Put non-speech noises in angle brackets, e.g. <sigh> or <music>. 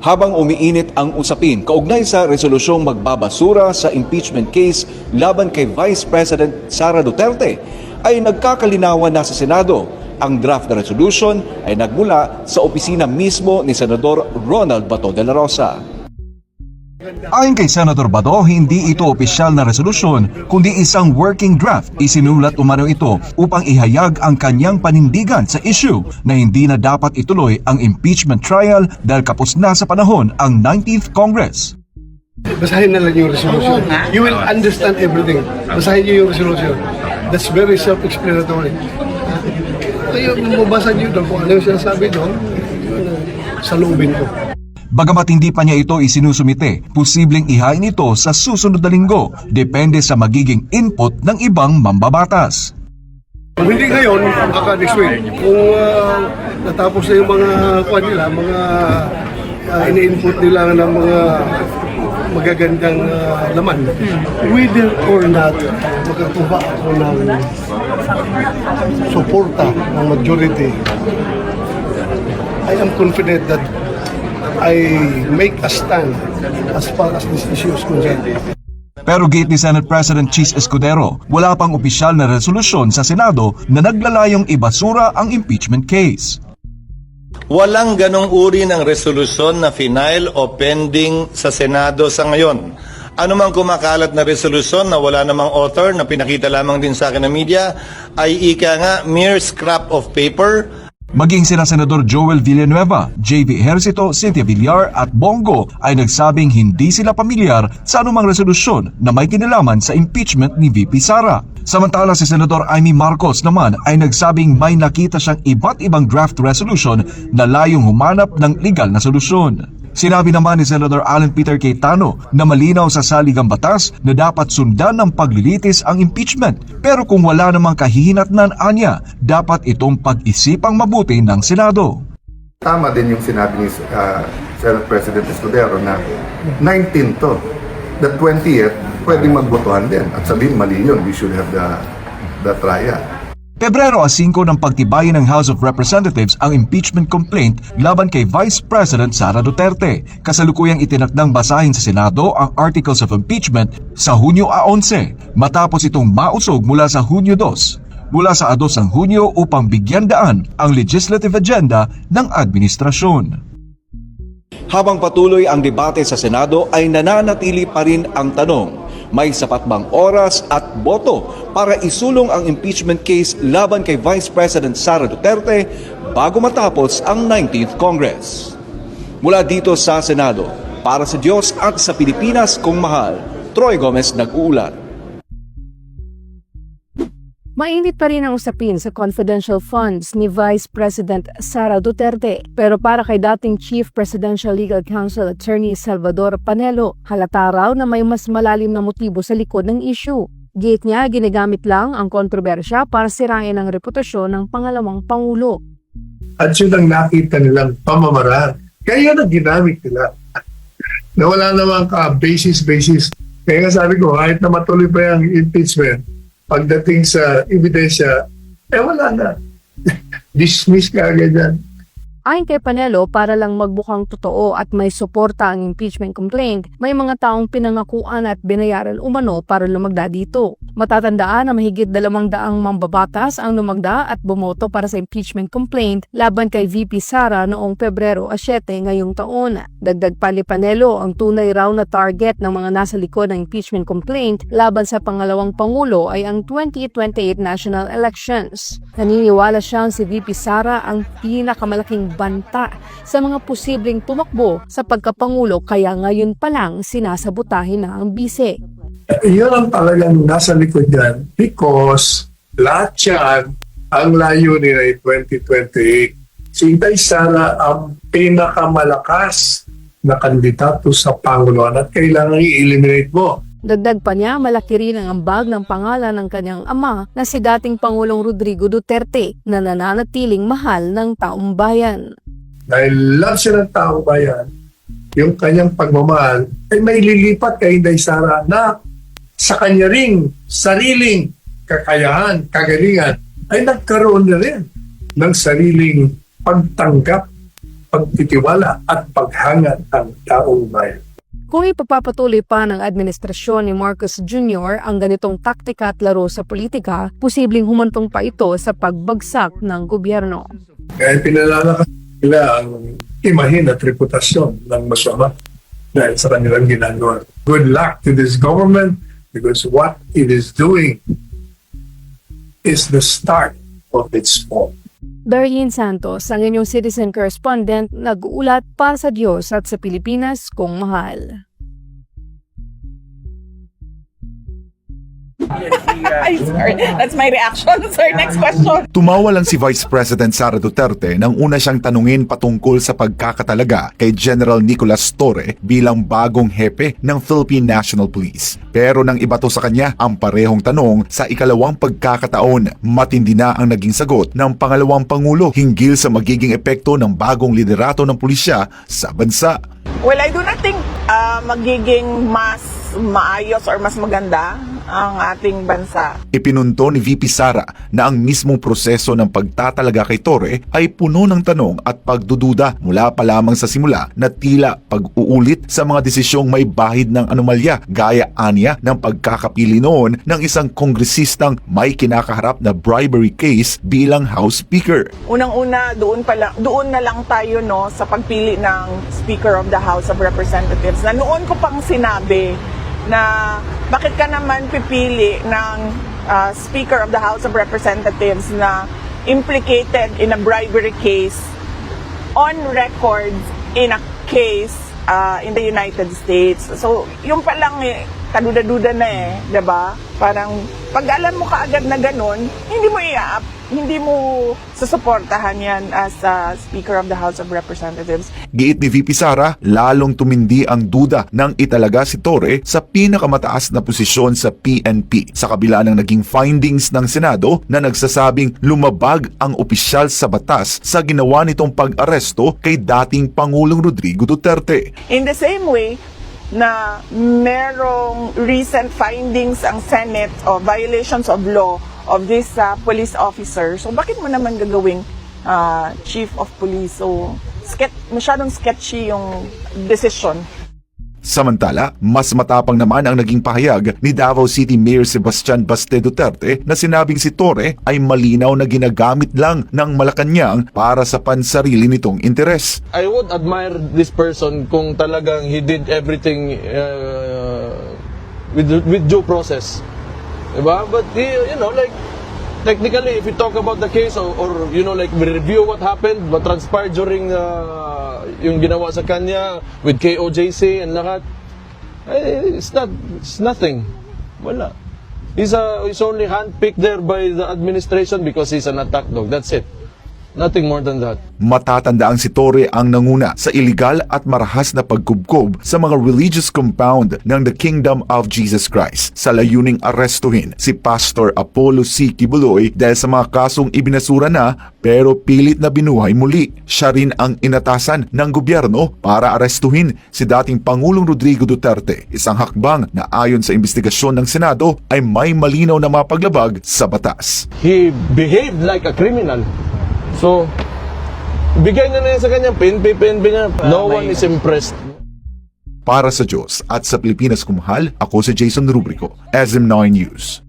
habang umiinit ang usapin kaugnay sa resolusyong magbabasura sa impeachment case laban kay Vice President Sara Duterte ay nagkakalinawan na sa Senado. Ang draft na resolution ay nagmula sa opisina mismo ni Senador Ronald Bato de la Rosa. Ayon kay Senator Bato, hindi ito opisyal na resolusyon kundi isang working draft. Isinulat umano ito upang ihayag ang kanyang panindigan sa issue na hindi na dapat ituloy ang impeachment trial dahil kapos na sa panahon ang 19th Congress. Basahin na lang yung resolution. You will understand everything. Basahin niyo yung resolution. That's very self-explanatory. Kayo, mabasa niyo doon kung ano yung sinasabi doon, ang salubin ko. Bagamat hindi pa niya ito isinusumite, posibleng ihain ito sa susunod na linggo, depende sa magiging input ng ibang mambabatas. Hindi ngayon, baka next week. Kung ah, natapos na yung mga kuha nila, mga uh, ini-input nila ng mga magagandang ah, laman, whether or not magkatuba ako ng suporta ng majority, I am confident that I make a stand as far as this issue is concerned. Pero gate ni Senate President Cheese Escudero, wala pang opisyal na resolusyon sa Senado na naglalayong ibasura ang impeachment case. Walang ganong uri ng resolusyon na final o pending sa Senado sa ngayon. Ano mang kumakalat na resolusyon na wala namang author na pinakita lamang din sa akin ng media ay ika nga mere scrap of paper Maging sina Senador Joel Villanueva, JV Ejercito, Cynthia Villar at Bongo ay nagsabing hindi sila pamilyar sa anumang resolusyon na may kinalaman sa impeachment ni VP Sara. Samantala si Senador Amy Marcos naman ay nagsabing may nakita siyang iba't ibang draft resolution na layong humanap ng legal na solusyon. Sinabi naman ni Senator Alan Peter Cayetano na malinaw sa saligang batas na dapat sundan ng paglilitis ang impeachment pero kung wala namang kahihinatnan anya, dapat itong pag-isipang mabuti ng Senado. Tama din yung sinabi ni uh, Senate President Escudero na 19 to. The 20th, pwedeng magbotohan din. At sabihin, mali yun. We should have the, the trial. Pebrero 5 ng pagtibayin ng House of Representatives ang impeachment complaint laban kay Vice President Sara Duterte. Kasalukuyang itinakdang basahin sa Senado ang Articles of Impeachment sa Hunyo 11 matapos itong mausog mula sa Hunyo 2 mula sa 2 ng Hunyo upang bigyan daan ang legislative agenda ng administrasyon. Habang patuloy ang debate sa Senado ay nananatili pa rin ang tanong, may sapat bang oras at boto para isulong ang impeachment case laban kay Vice President Sara Duterte bago matapos ang 19th Congress? Mula dito sa Senado, para sa Diyos at sa Pilipinas kung mahal, Troy Gomez nag-uulat. Mainit pa rin ang usapin sa confidential funds ni Vice President Sara Duterte. Pero para kay dating Chief Presidential Legal Counsel Attorney Salvador Panelo, halata raw na may mas malalim na motibo sa likod ng issue. Gate niya, ginagamit lang ang kontrobersya para sirain ang reputasyon ng pangalawang pangulo. at yun ang nakita nilang pamamaraan. Kaya ang ginamit nila. na wala namang ka basis-basis. Kaya sabi ko, kahit na matuloy pa yung impeachment, pagdating sa ebidensya, eh wala na. <laughs> Dismiss ka agad yan. Ayon kay Panelo, para lang magbukang totoo at may suporta ang impeachment complaint, may mga taong pinangakuan at binayaran umano para lumagda dito. Matatandaan na mahigit dalawang daang mambabatas ang lumagda at bumoto para sa impeachment complaint laban kay VP Sara noong Pebrero 7 ngayong taon. Dagdag pa ni Panelo, ang tunay raw na target ng mga nasa likod ng impeachment complaint laban sa pangalawang pangulo ay ang 2028 national elections. Naniniwala siyang si VP Sara ang pinakamalaking banta sa mga posibleng tumakbo sa pagkapangulo kaya ngayon pa lang sinasabotahin na ang bise. Yun ang talagang nasa likod yan because lahat yan, ang layunin ay 2028. Si Inday Sara ang pinakamalakas na kandidato sa Panguluan at kailangan i-eliminate mo. Dagdag pa niya, malaki rin ang ambag ng pangalan ng kanyang ama na si dating Pangulong Rodrigo Duterte na nananatiling mahal ng taong bayan. Dahil love siya ng taong bayan, yung kanyang pagmamahal ay may lilipat kay Inday Sara na sa kanya ring sariling kakayahan, kagalingan ay nagkaroon na rin ng sariling pagtanggap pagtitiwala at paghangad ng taong bayan. Kung ipagpapatuloy pa ng administrasyon ni Marcos Jr. ang ganitong taktika at laro sa politika, posibleng humantong pa ito sa pagbagsak ng gobyerno. Kaya pinalalakas nila ang imahin at reputasyon ng masama dahil sa kanilang ginagawa. Good luck to this government because what it is doing is the start of its fall. Darlene Santos, ang inyong citizen correspondent, nag-uulat para sa Diyos at sa Pilipinas kung mahal. Ay, sorry. That's my reaction. <laughs> Sorry, next question. Tumawa lang si Vice President Sara Duterte nang una siyang tanungin patungkol sa pagkakatalaga kay General Nicolas Torre bilang bagong hepe ng Philippine National Police. Pero nang ibato sa kanya ang parehong tanong sa ikalawang pagkakataon, matindi na ang naging sagot ng pangalawang pangulo hinggil sa magiging epekto ng bagong liderato ng pulisya sa bansa. Well, I do not think uh, magiging mas maayos or mas maganda ang ating bansa. Ipinunto ni VP Sara na ang mismong proseso ng pagtatalaga kay Torre ay puno ng tanong at pagdududa mula pa lamang sa simula na tila pag-uulit sa mga desisyong may bahid ng anomalya gaya anya ng pagkakapili noon ng isang kongresistang may kinakaharap na bribery case bilang House Speaker. Unang-una, doon pa lang, doon na lang tayo no sa pagpili ng Speaker of the House of Representatives. Na noon ko pang sinabi na bakit ka naman pipili ng uh, Speaker of the House of Representatives na implicated in a bribery case on record in a case uh, in the United States. So, yung pa lang eh, kaduda-duda na eh, ba? Parang pag alam mo kaagad na ganun, hindi mo i hindi mo susuportahan yan as uh, Speaker of the House of Representatives. Giit ni VP Sara, lalong tumindi ang duda ng italaga si Torre sa pinakamataas na posisyon sa PNP sa kabila ng naging findings ng Senado na nagsasabing lumabag ang opisyal sa batas sa ginawa nitong pag-aresto kay dating Pangulong Rodrigo Duterte. In the same way, na merong recent findings ang Senate of violations of law of this uh, police officer. So bakit mo naman gagawing uh, chief of police? So ske- masyadong sketchy yung decision. Samantala, mas matapang naman ang naging pahayag ni Davao City Mayor Sebastian Baste Duterte na sinabing si Torre ay malinaw na ginagamit lang ng Malacanang para sa pansarili nitong interes. I would admire this person kung talagang he did everything uh, with with due process. Diba? But he, you know, like technically if we talk about the case or, or you know like we review what happened, what transpired during uh, yung ginawa sa kanya with KOJC and lahat, eh, it's not it's nothing. Wala. He's a, he's only handpicked there by the administration because he's an attack dog. That's it. Nothing more than that. Matatandaang si Torre ang nanguna sa iligal at marahas na pagkubkob sa mga religious compound ng The Kingdom of Jesus Christ sa layuning arestuhin si Pastor Apollo C. Kibuloy dahil sa mga kasong ibinasura na pero pilit na binuhay muli. Siya rin ang inatasan ng gobyerno para arestuhin si dating Pangulong Rodrigo Duterte, isang hakbang na ayon sa investigasyon ng Senado ay may malinaw na mapaglabag sa batas. he behaved like a criminal. So, bigay na na yan sa kanya, PNP, PNP niya. No one is impressed. Para sa Diyos at sa Pilipinas kumahal, ako si Jason Rubrico, SM9 News.